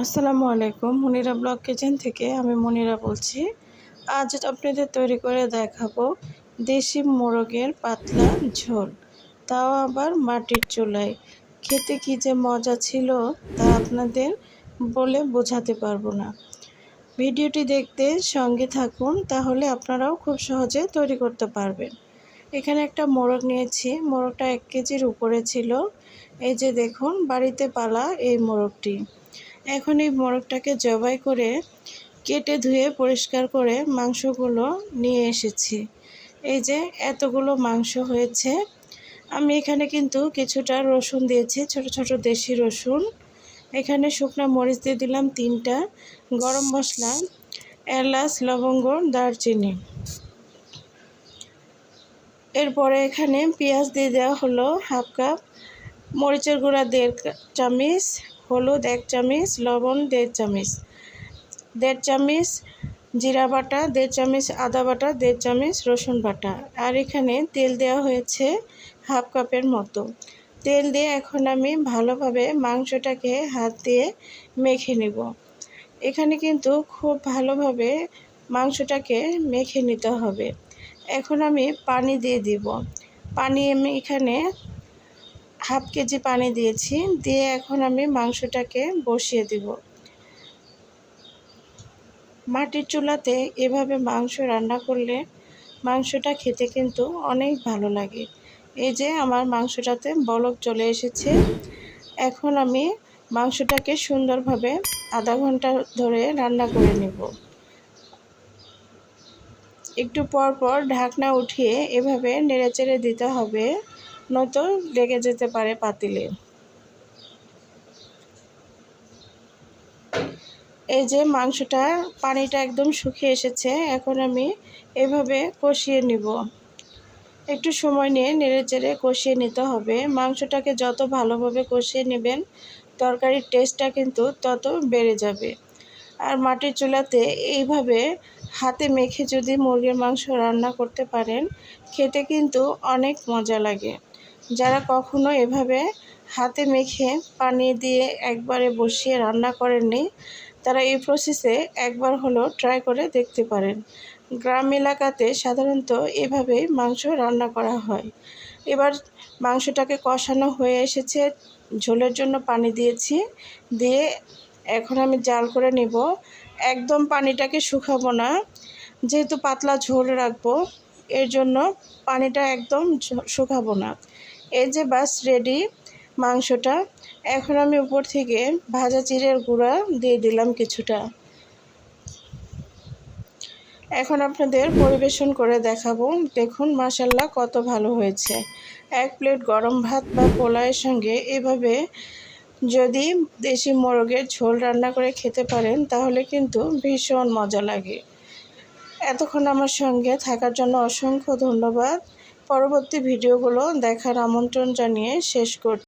আসসালামু আলাইকুম, Monira blog kitchen থেকে আমি মনিরা বলছি। আজ আপনাদের তৈরি করে দেখাবো দেশি মোরগের পাতলা ঝোল। তাও আবার মাটির চুলায়। খেতে কী যে মজা ছিল তা আপনাদের বলে বোঝাতে পারব না। ভিডিওটি দেখতে সঙ্গে থাকুন, তাহলে আপনারাও খুব সহজে তৈরি করতে পারবেন। এখানে একটা মোরগ নিয়েছি। মোরগটা এক কেজির উপরে ছিল। এই যে দেখুন, বাড়িতে পালা এই মোরগটি। এখন এই মোরগটাকে জবাই করে কেটে ধুয়ে পরিষ্কার করে মাংসগুলো নিয়ে এসেছি। এই যে এতগুলো মাংস হয়েছে। আমি এখানে কিন্তু কিছুটা রসুন দিয়েছি, ছোট ছোট দেশি রসুন। এখানে শুকনো মরিচ দিয়ে দিলাম তিনটা, গরম মশলা, এলাচ, লবঙ্গ, দারচিনি। এরপরে এখানে পেঁয়াজ দিয়ে দেওয়া হলো হাফ কাপ মরিচের গুঁড়া দেড় চামিচ, হলুদ এক চামচ, লবণ দেড় চামচ দেড় চামচ জিরা বাটা, দেড় চামচ আদা বাটা, দেড় চামচ রসুন বাটা। আর এখানে তেল দেওয়া হয়েছে হাফ কাপের মতো। তেল দিয়ে এখন আমি ভালোভাবে মাংসটাকে হাত দিয়ে মেখে নেব। এখানে কিন্তু খুব ভালোভাবে মাংসটাকে মেখে নিতে হবে। এখন আমি পানি দিয়ে দিব। পানি আমি এখানে হাফ কেজি পানি দিয়েছি, দিয়ে এখন আমি মাংসটাকে বসিয়ে দিব। মাটির চুলাতে এভাবে মাংস রান্না করলে মাংসটা খেতে কিন্তু অনেক ভালো লাগে। এই যে আমার মাংসটাতে বলক চলে এসেছে। এখন আমি মাংসটাকে সুন্দরভাবে আধা ঘণ্টা ধরে রান্না করে নেব। একটু পর পর ঢাকনা উঠিয়ে এভাবে নেড়েচেড়ে দিতে হবে। নয়তো লেগে যেতে পারে পাতিলে। এই যে মাংসটা, পানিটা একদম শুকিয়ে এসেছে, এখন আমি এভাবে কষিয়ে নিব। একটু সময় নিয়ে নেড়ে চেড়ে কষিয়ে নিতে হবে। মাংসটাকে যত ভালোভাবে কষিয়ে নেবেন, তরকারির টেস্টটা কিন্তু তত বেড়ে যাবে। আর মাটির চুলাতে এইভাবে হাতে মেখে যদি মুরগির মাংস রান্না করতে পারেন, খেতে কিন্তু অনেক মজা লাগে। যারা কখনো এভাবে হাতে মেখে পানি দিয়ে একবারে বসিয়ে রান্না করেননি, তারা এই প্রসেসে একবার হলেও ট্রাই করে দেখতে পারেন। গ্রাম এলাকাতে সাধারণত এভাবেই মাংস রান্না করা হয়। এবার মাংসটাকে কষানো হয়ে এসেছে, ঝোলের জন্য পানি দিয়েছি, দিয়ে এখন আমি জাল করে নেব। একদম পানিটাকে শুকাবো না, যেহেতু পাতলা ঝোল রাখব, এর জন্য পানিটা একদম শুকাবো না। এই যে বাস রেডি মাংসটা, এখন আমি উপর থেকে ভাজা চিড়ের গুঁড়া দিয়ে দিলাম কিছুটা। এখন আপনাদের পরিবেশন করে দেখাবো। দেখুন মাসাল্লাহ কত ভালো হয়েছে। এক প্লেট গরম ভাত বা পোলাওয়ের সঙ্গে এভাবে যদি দেশি মোরগের ঝোল রান্না করে খেতে পারেন, তাহলে কিন্তু ভীষণ মজা লাগে। এতক্ষণ আমার সঙ্গে থাকার জন্য অসংখ্য ধন্যবাদ। পরবর্তী ভিডিওগুলো দেখার আমন্ত্রণ জানিয়ে শেষ করছি